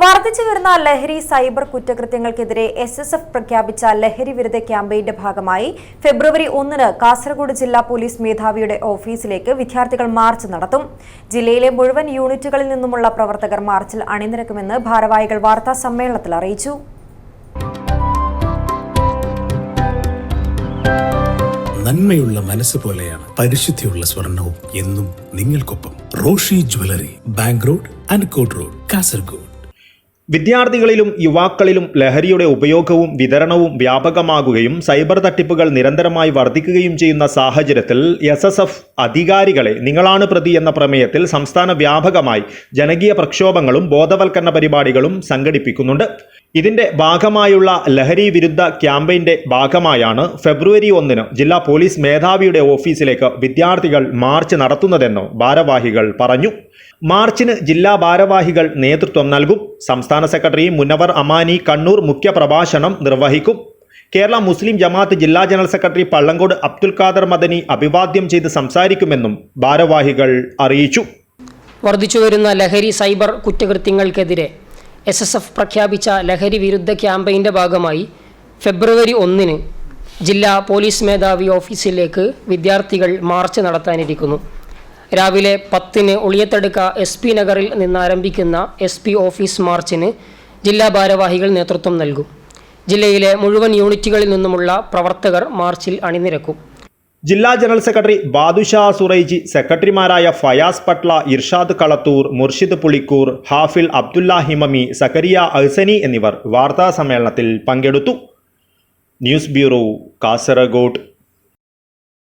വർദ്ധിച്ചു വരുന്ന ലഹരി സൈബർ കുറ്റകൃത്യങ്ങൾക്കെതിരെ എസ് എസ് എഫ് പ്രഖ്യാപിച്ച ലഹരി വിരുദ്ധ ക്യാമ്പയിന്റെ ഭാഗമായി ഫെബ്രുവരി ഒന്നിന് കാസർഗോഡ് ജില്ലാ പോലീസ് മേധാവിയുടെ ഓഫീസിലേക്ക് വിദ്യാർത്ഥികൾ മാർച്ച് നടത്തും. ജില്ലയിലെ മുഴുവൻ യൂണിറ്റുകളിൽ നിന്നുമുള്ള പ്രവർത്തകർ മാർച്ചിൽ അണിനിരക്കുമെന്ന് ഭാരവാഹികൾ വാർത്താ സമ്മേളനത്തിൽ അറിയിച്ചു. നന്മയുള്ള മനസ്സ് പോലെയാണ് പരിശുദ്ധിയുള്ള സ്വർണവും എന്നും നിങ്ങൾക്കൊപ്പം Roshi jewellery bank road അൻകോട്ട് road Kasaragod. വിദ്യാർത്ഥികളിലും യുവാക്കളിലും ലഹരിയുടെ ഉപയോഗവും വിതരണവും വ്യാപകമാകുകയും സൈബർ തട്ടിപ്പുകൾ നിരന്തരമായി വർദ്ധിക്കുകയും ചെയ്യുന്ന സാഹചര്യത്തിൽ എസ് എസ് എഫ് അധികാരികളെ നിങ്ങളാണ് പ്രതി എന്ന പ്രമേയത്തിൽ സംസ്ഥാന വ്യാപകമായി ജനകീയ പ്രക്ഷോഭങ്ങളും ബോധവൽക്കരണ പരിപാടികളും സംഘടിപ്പിക്കുന്നുണ്ട്. ഇതിന്റെ ഭാഗമായുള്ള ലഹരി വിരുദ്ധ ക്യാമ്പയിന്റെ ഭാഗമായാണ് ഫെബ്രുവരി ഒന്നിന് ജില്ലാ പോലീസ് മേധാവിയുടെ ഓഫീസിലേക്ക് വിദ്യാർത്ഥികൾ മാർച്ച് നടത്തുന്നതെന്ന് ഭാരവാഹികൾ പറഞ്ഞു. മാർച്ചിന് ജില്ലാ ഭാരവാഹികൾ നേതൃത്വം നൽകും. സംസ്ഥാന സെക്രട്ടറി മുനവർ അമാനി കണ്ണൂർ മുഖ്യപ്രഭാഷണം നിർവഹിക്കും. കേരള മുസ്ലിം ജമാഅത്ത് ജില്ലാ ജനറൽ സെക്രട്ടറി പള്ളങ്കോട് അബ്ദുൽ ഖാദർ മദനി അഭിവാദ്യം ചെയ്ത് സംസാരിക്കുമെന്നും ഭാരവാഹികൾ അറിയിച്ചു. വർദ്ധിച്ചുവരുന്ന ലഹരി സൈബർ കുറ്റകൃത്യങ്ങൾക്കെതിരെ എസ് എസ് എഫ് പ്രഖ്യാപിച്ച ലഹരി വിരുദ്ധ ക്യാമ്പയിന്റെ ഭാഗമായി ഫെബ്രുവരി ഒന്നിന് ജില്ലാ പോലീസ് മേധാവി ഓഫീസിലേക്ക് വിദ്യാർത്ഥികൾ മാർച്ച് നടത്താനിരിക്കുന്നു. രാവിലെ പത്തിന് ഒളിയത്തടുക്ക എസ് പി നഗറിൽ നിന്നാരംഭിക്കുന്ന എസ് പി ഓഫീസ് മാർച്ചിന് ജില്ലാ ഭാരവാഹികൾ നേതൃത്വം നൽകും. ജില്ലയിലെ മുഴുവൻ യൂണിറ്റുകളിൽ നിന്നുമുള്ള പ്രവർത്തകർ മാർച്ചിൽ അണിനിരക്കും. ജില്ലാ ജനറൽ സെക്രട്ടറി ബാദുഷാ സുറൈജി സെക്രട്ടറിമാരായ ഫയാസ് പട്ല ഇർഷാദ് കളത്തൂർ മുർഷിദ് പുളിക്കൂർ ഹാഫിൽ അബ്ദുല്ല ഹിമമി സക്കരിയ അഹ്സനി എന്നിവർ വാർത്താ സമ്മേളനത്തിൽ പങ്കെടുത്തു. News bureau Kasaragod.